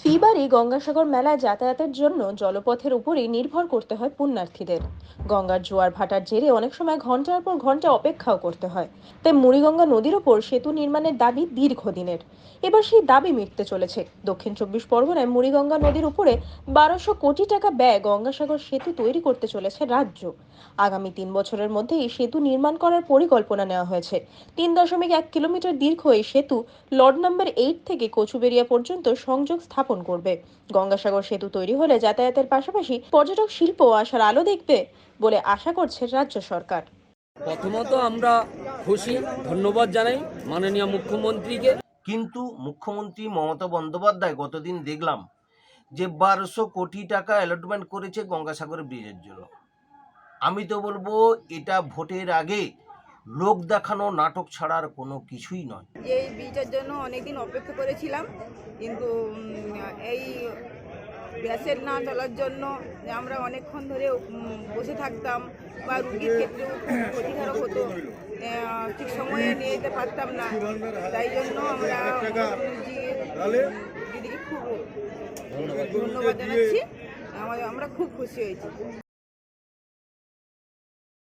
ফিবারই গঙ্গাসাগর মেলায় যাতায়াতের জন্য জলপথের উপরেই নির্ভর করতে হয় পুণ্যার্থীদের। গঙ্গার জোয়ার ভাটার জেরে অনেক সময় ঘণ্টার পর ঘণ্টা অপেক্ষাও করতে হয়। তাই মুড়িগঙ্গা নদীর ওপর সেতু নির্মাণের দাবি দীর্ঘদিনের। এবার সেই দাবি মিটতে চলেছে। দক্ষিণ চব্বিশ পরগনায় মুড়িগঙ্গা নদীর উপরে বারোশো কোটি টাকা ব্যয় গঙ্গাসাগর সেতু তৈরি করতে চলেছে রাজ্য। আগামী তিন বছরের মধ্যে এই সেতু নির্মাণ করার পরিকল্পনা নেওয়া হয়েছে। তিন দশমিক এক কিলোমিটার দীর্ঘ এই সেতু লর্ড নাম্বার এইট থেকে কচুবেরিয়া পর্যন্ত সংযোগ স্থাপন করবে। গঙ্গাসাগর সেতু তৈরি হলে যাতায়াতের পাশাপাশি পর্যটক শিল্প আসার আলো দেখবে বলে আশা করছে রাজ্য সরকার। প্রথমত আমরা খুশি ধন্যবাদ জানাই মাননীয় মুখ্যমন্ত্রীকে। কিন্তু মুখ্যমন্ত্রী মমতা বন্দ্যোপাধ্যায় গতদিন দেখলাম যে বারোশো কোটি টাকা অ্যালটমেন্ট করেছে গঙ্গাসাগর ব্রিজের জন্য। আমি তো বলব এটা ভোটের আগে লোক দেখানো নাটক ছাড়ার কোনো কিছুই নয়। এই বীজের জন্য অনেকদিন অপেক্ষা করেছিলাম কিন্তু এই গ্যাসের না চলার জন্য আমরা অনেকক্ষণ ধরে বসে থাকতাম বা রুগীর ক্ষেত্রেও খুব ক্ষতিকারক হতো। ঠিক সময়ে নিয়ে যেতে পারতাম না। তাই জন্য আমরা দিদিকে খুব ধন্যবাদ জানাচ্ছি। আমরা খুব খুশি হয়েছি।